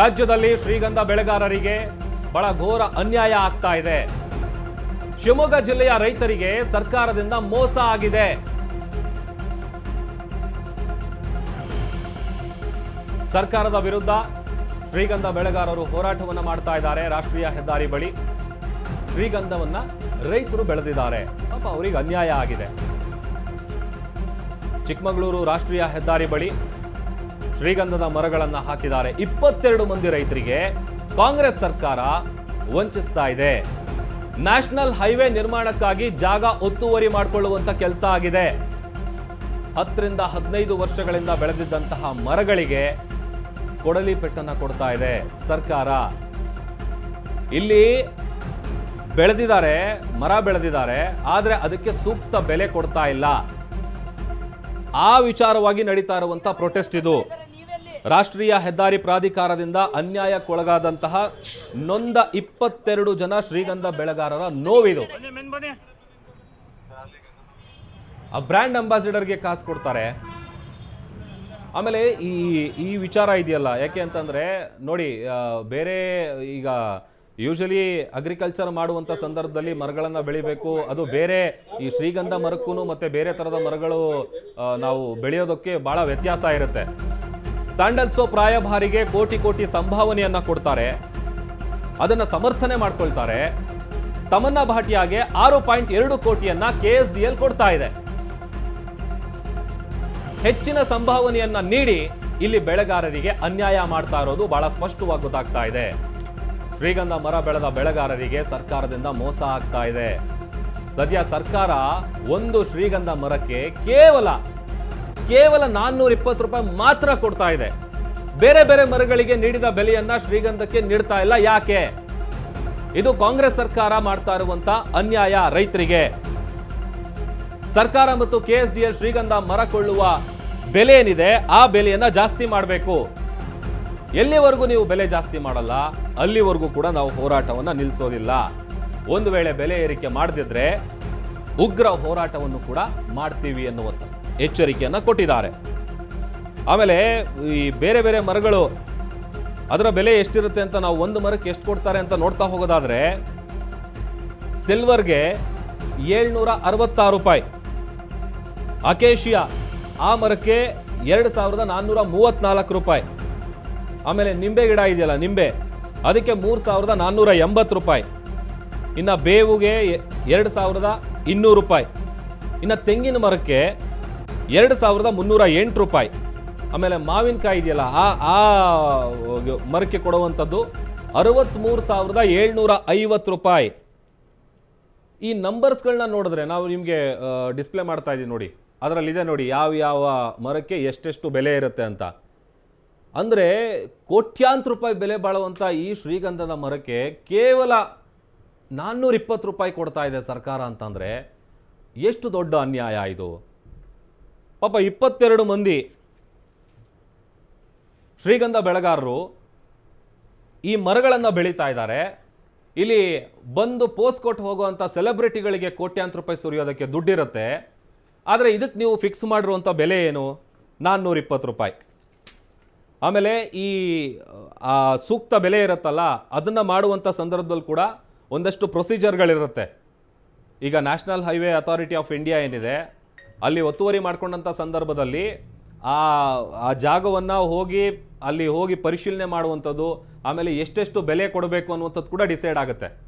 ರಾಜ್ಯದಲ್ಲಿ ಶ್ರೀಗಂಧ ಬೆಳೆಗಾರರಿಗೆ ಬಹಳ ಘೋರ ಅನ್ಯಾಯ ಆಗ್ತಾ ಇದೆ. ಶಿವಮೊಗ್ಗ ಜಿಲ್ಲೆಯ ರೈತರಿಗೆ ಸರ್ಕಾರದಿಂದ ಮೋಸ ಆಗಿದೆ. ಸರ್ಕಾರದ ವಿರುದ್ಧ ಶ್ರೀಗಂಧ ಬೆಳೆಗಾರರು ಹೋರಾಟವನ್ನು ಮಾಡ್ತಾ ಇದ್ದಾರೆ ರಾಷ್ಟ್ರೀಯ ಹೆದ್ದಾರಿ ಬಳಿ. ಶ್ರೀಗಂಧವನ್ನ ರೈತರು ಬೆಳೆದಿದ್ದಾರೆ. ಪಾಪ ಅವರಿಗೆ ಅನ್ಯಾಯ ಆಗಿದೆ. ಚಿಕ್ಕಮಗಳೂರು ರಾಷ್ಟ್ರೀಯ ಹೆದ್ದಾರಿ ಬಳಿ ಶ್ರೀಗಂಧದ ಮರಗಳನ್ನು ಹಾಕಿದ್ದಾರೆ. ಇಪ್ಪತ್ತೆರಡು ಮಂದಿ ರೈತರಿಗೆ ಕಾಂಗ್ರೆಸ್ ಸರ್ಕಾರ ವಂಚಿಸ್ತಾ ಇದೆ. ನ್ಯಾಷನಲ್ ಹೈವೇ ನಿರ್ಮಾಣಕ್ಕಾಗಿ ಜಾಗ ಒತ್ತುವರಿ ಮಾಡಿಕೊಳ್ಳುವಂತ ಕೆಲಸ ಆಗಿದೆ. ಹತ್ತರಿಂದ ಹದಿನೈದು ವರ್ಷಗಳಿಂದ ಬೆಳೆದಿದ್ದಂತಹ ಮರಗಳಿಗೆ ಕೊಡಲಿ ಪೆಟ್ಟನ್ನು ಕೊಡ್ತಾ ಇದೆ ಸರ್ಕಾರ. ಇಲ್ಲಿ ಬೆಳೆದಿದ್ದಾರೆ, ಮರ ಬೆಳೆದಿದ್ದಾರೆ, ಆದರೆ ಅದಕ್ಕೆ ಸೂಕ್ತ ಬೆಲೆ ಕೊಡ್ತಾ ಇಲ್ಲ. ಆ ವಿಚಾರವಾಗಿ ನಡೀತಾ ಇರುವಂತಹ ಪ್ರೊಟೆಸ್ಟ್ ಇದು. ರಾಷ್ಟ್ರೀಯ ಹೆದ್ದಾರಿ ಪ್ರಾಧಿಕಾರದಿಂದ ಅನ್ಯಾಯಕ್ಕೊಳಗಾದಂತಹ ನೊಂದ ಇಪ್ಪತ್ತೆರಡು ಜನ ಶ್ರೀಗಂಧ ಬೆಳೆಗಾರರ ನೋವಿದು. ಆ ಬ್ರ್ಯಾಂಡ್ ಅಂಬಾಸಿಡರ್ಗೆ ಕಾಸು ಕೊಡ್ತಾರೆ. ಆಮೇಲೆ ಈ ಈ ವಿಚಾರ ಇದೆಯಲ್ಲ, ಯಾಕೆ ಅಂತಂದರೆ, ನೋಡಿ ಬೇರೆ ಈಗ ಯೂಶಲಿ ಅಗ್ರಿಕಲ್ಚರ್ ಮಾಡುವಂಥ ಸಂದರ್ಭದಲ್ಲಿ ಮರಗಳನ್ನು ಬೆಳಿಬೇಕು, ಅದು ಬೇರೆ ಈ ಶ್ರೀಗಂಧ ಮರಕ್ಕೂ ಮತ್ತು ಬೇರೆ ಥರದ ಮರಗಳು ನಾವು ಬೆಳೆಯೋದಕ್ಕೆ ಭಾಳ ವ್ಯತ್ಯಾಸ ಇರುತ್ತೆ. ಸ್ಯಾಂಡಲ್ ಸೋಪ್ ರಾಯಭಾರಿಗೆ ಕೋಟಿ ಕೋಟಿ ಸಂಭಾವನೆಯನ್ನ ಕೊಡ್ತಾರೆ. ಅದನ್ನ ಸಮರ್ಥನೆ ಮಾಡ್ಕೊಳ್ತಾರೆ. ತಮನ್ನ ಭಾಟಿಯಾಗೆ ಆರು ಪಾಯಿಂಟ್ ಎರಡು ಕೋಟಿಯನ್ನ ಕೆ ಎಸ್ ಡಿ ಎಲ್ ಕೊಡ್ತಾ ಇದೆ. ಹೆಚ್ಚಿನ ಸಂಭಾವನೆಯನ್ನ ನೀಡಿ ಇಲ್ಲಿ ಬೆಳೆಗಾರರಿಗೆ ಅನ್ಯಾಯ ಮಾಡ್ತಾ ಇರೋದು ಬಹಳ ಸ್ಪಷ್ಟವಾಗಿ ಗೊತ್ತಾಗ್ತಾ ಇದೆ. ಶ್ರೀಗಂಧ ಮರ ಬೆಳೆದ ಬೆಳೆಗಾರರಿಗೆ ಸರ್ಕಾರದಿಂದ ಮೋಸ ಆಗ್ತಾ ಇದೆ. ಸದ್ಯ ಸರ್ಕಾರ ಒಂದು ಶ್ರೀಗಂಧ ಮರಕ್ಕೆ ಕೇವಲ ಕೇವಲ ನಾನ್ನೂರ ಇಪ್ಪತ್ತು ರೂಪಾಯಿ ಮಾತ್ರ ಕೊಡ್ತಾ ಇದೆ. ಬೇರೆ ಬೇರೆ ಮರಗಳಿಗೆ ನೀಡಿದ ಬೆಲೆಯನ್ನ ಶ್ರೀಗಂಧಕ್ಕೆ ನೀಡ್ತಾ ಇಲ್ಲ. ಯಾಕೆ? ಇದು ಕಾಂಗ್ರೆಸ್ ಸರ್ಕಾರ ಮಾಡ್ತಾ ಇರುವಂತ ಅನ್ಯಾಯ ರೈತರಿಗೆ. ಸರ್ಕಾರ ಮತ್ತು ಕೆ ಎಸ್ ಡಿ ಶ್ರೀಗಂಧ ಮರ ಕೊಳ್ಳುವ ಬೆಲೆ ಏನಿದೆ, ಆ ಬೆಲೆಯನ್ನ ಜಾಸ್ತಿ ಮಾಡಬೇಕು. ಎಲ್ಲಿವರೆಗೂ ನೀವು ಬೆಲೆ ಜಾಸ್ತಿ ಮಾಡಲ್ಲ, ಅಲ್ಲಿವರೆಗೂ ಕೂಡ ನಾವು ಹೋರಾಟವನ್ನ ನಿಲ್ಲಿಸೋದಿಲ್ಲ ಒಂದು ವೇಳೆ ಬೆಲೆ ಏರಿಕೆ ಮಾಡದಿದ್ರೆ ಉಗ್ರ ಹೋರಾಟವನ್ನು ಕೂಡ ಮಾಡ್ತೀವಿ ಎನ್ನುವಂತ ಎಚ್ಚರಿಕೆಯನ್ನ ಕೊಟ್ಟಿದ್ದಾರೆ. ಆಮೇಲೆ ಈ ಬೇರೆ ಬೇರೆ ಮರಗಳು ಅದರ ಬೆಲೆ ಎಷ್ಟಿರುತ್ತೆ ಅಂತ ನಾವು ಒಂದು ಮರಕ್ಕೆ ಎಷ್ಟು ಕೊಡ್ತಾರೆ ಅಂತ ನೋಡ್ತಾ ಹೋಗೋದಾದರೆ, ಸಿಲ್ವರ್ಗೆ ಏಳ್ನೂರ ಅರವತ್ತಾರು ರೂಪಾಯಿ. ಅಕೇಶಿಯಾ ಆ ಮರಕ್ಕೆ ಎರಡು ಸಾವಿರದ ನಾನ್ನೂರ ಮೂವತ್ತ್ನಾಲ್ಕು ರೂಪಾಯಿ. ಆಮೇಲೆ ನಿಂಬೆ ಗಿಡ ಇದೆಯಲ್ಲ, ನಿಂಬೆ. ಅದಕ್ಕೆ ಮೂರು ಸಾವಿರದ ನಾನ್ನೂರ ಎಂಬತ್ತು ರೂಪಾಯಿ. ಇನ್ನು ಬೇವುಗೆ ಎರಡು ಸಾವಿರದ ಇನ್ನೂರು ರೂಪಾಯಿ. ಇನ್ನು ತೆಂಗಿನ ಮರಕ್ಕೆ ಎರಡು ಸಾವಿರದ ಮುನ್ನೂರ ಎಂಟು ರೂಪಾಯಿ. ಆಮೇಲೆ ಮಾವಿನಕಾಯಿ ಇದೆಯಲ್ಲ, ಆ ಆ ಮರಕ್ಕೆ ಕೊಡುವಂಥದ್ದು ಅರವತ್ತ್ಮೂರು ಸಾವಿರದ ಏಳ್ನೂರ ಐವತ್ತು ರೂಪಾಯಿ. ಈ ನಂಬರ್ಸ್ಗಳನ್ನ ನೋಡಿದ್ರೆ ನಾವು ನಿಮಗೆ ಡಿಸ್ಪ್ಲೇ ಮಾಡ್ತಾ ಇದ್ದೀವಿ ನೋಡಿ. ಅದರಲ್ಲಿದೆ ನೋಡಿ ಯಾವ ಯಾವ ಮರಕ್ಕೆ ಎಷ್ಟೆಷ್ಟು ಬೆಲೆ ಇರುತ್ತೆ ಅಂತ. ಅಂದರೆ ಕೋಟ್ಯಾಂತರ ರೂಪಾಯಿ ಬೆಲೆ ಬಾಳುವಂಥ ಈ ಶ್ರೀಗಂಧದ ಮರಕ್ಕೆ ಕೇವಲ ನಾನ್ನೂರ ಇಪ್ಪತ್ತು ರೂಪಾಯಿ ಕೊಡ್ತಾ ಇದೆ ಸರ್ಕಾರ ಅಂತಂದರೆ ಎಷ್ಟು ದೊಡ್ಡ ಅನ್ಯಾಯ ಇದು. ಪಾಪ ಇಪ್ಪತ್ತೆರಡು ಮಂದಿ ಶ್ರೀಗಂಧ ಬೆಳೆಗಾರರು ಈ ಮರಗಳನ್ನು ಬೆಳೀತಾ ಇದ್ದಾರೆ. ಇಲ್ಲಿ ಬಂದು ಪೋಸ್ಟ್ ಕೊಟ್ಟು ಹೋಗುವಂಥ ಸೆಲೆಬ್ರಿಟಿಗಳಿಗೆ ಕೋಟ್ಯಾಂತರ ರೂಪಾಯಿ ಸುರಿಯೋದಕ್ಕೆ ದುಡ್ಡಿರುತ್ತೆ. ಆದರೆ ಇದಕ್ಕೆ ನೀವು ಫಿಕ್ಸ್ ಮಾಡಿರುವಂಥ ಬೆಲೆ ಏನು? ನಾನ್ನೂರ ಇಪ್ಪತ್ತು ರೂಪಾಯಿ. ಆಮೇಲೆ ಈ ಸೂಕ್ತ ಬೆಲೆ ಇರುತ್ತಲ್ಲ, ಅದನ್ನು ಮಾಡುವಂಥ ಸಂದರ್ಭದಲ್ಲಿ ಕೂಡ ಒಂದಷ್ಟು ಪ್ರೊಸೀಜರ್ಗಳಿರುತ್ತೆ ಈಗ national highway authority of India ಏನಿದೆ? ಅಲ್ಲಿ ಒತ್ತುವರಿ ಮಾಡಿಕೊಂಡಂಥ ಸಂದರ್ಭದಲ್ಲಿ ಆ ಆ ಜಾಗವನ್ನು ಹೋಗಿ, ಅಲ್ಲಿ ಹೋಗಿ ಪರಿಶೀಲನೆ ಮಾಡುವಂಥದ್ದು, ಆಮೇಲೆ ಎಷ್ಟೆಷ್ಟು ಬೆಲೆ ಕೊಡಬೇಕು ಅನ್ನುವಂಥದ್ದು ಕೂಡ ಡಿಸೈಡ್ ಆಗುತ್ತೆ.